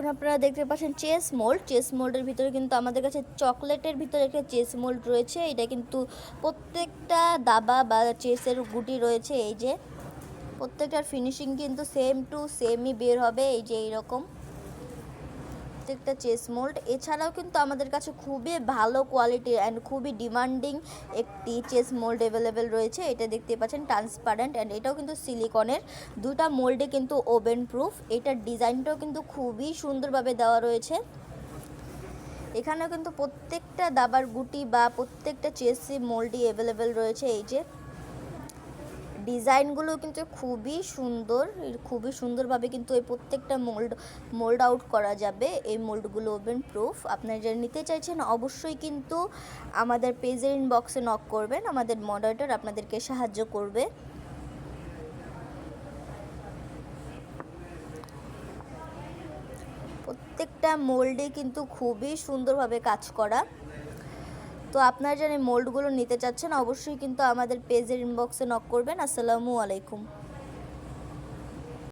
এখন আপনারা দেখতে পাচ্ছেন চেস মোল্ড। চেস মোল্ডের ভিতরে কিন্তু আমাদের কাছে চকলেটের ভিতরে একটা চেস মোল্ড রয়েছে। এটা কিন্তু প্রত্যেকটা দাবা বা চেসের গুটি রয়েছে, এই যে। প্রত্যেকটার ফিনিশিং কিন্তু সেম টু সেমই বের হবে, এই যে এইরকম। প্রত্যেকটা চেস মোল্ড এছাড়াও কিন্তু আমাদের কাছে খুবই ভালো কোয়ালিটি অ্যান্ড খুবই ডিমান্ডিং একটি চেস মোল্ড অ্যাভেলেবেল রয়েছে। এটা দেখতে পাচ্ছেন ট্রান্সপারেন্ট অ্যান্ড এটাও কিন্তু সিলিকনের দুটা মোল্ডে কিন্তু ওভেন প্রুফ এটার ডিজাইনটাও কিন্তু খুবই সুন্দরভাবে দেওয়া রয়েছে। এখানেও কিন্তু প্রত্যেকটা দাবার গুটি বা প্রত্যেকটা চেসি মোল্ডই অ্যাভেলেবেল রয়েছে। এই যে ডিজাইনগুলো কিন্তু খুবই সুন্দর, খুবই সুন্দরভাবে কিন্তু এই প্রত্যেকটা মোল্ড মোল্ড আউট করা যাবে। এই মোল্ডগুলো ওভেন প্রুফ। আপনারা যারা নিতে চাইছেন, অবশ্যই কিন্তু আমাদের পেজের ইনবক্সে নক করবেন। আমাদের মডারেটর আপনাদেরকে সাহায্য করবে। প্রত্যেকটা মোল্ডে কিন্তু খুবই সুন্দরভাবে কাজ করা। তো আপনারা যারা মোল্ডগুলো নিতে চাচ্ছেন, অবশ্যই কিন্তু আমাদের পেজের ইনবক্সে নক করবেন। আসসালামু আলাইকুম।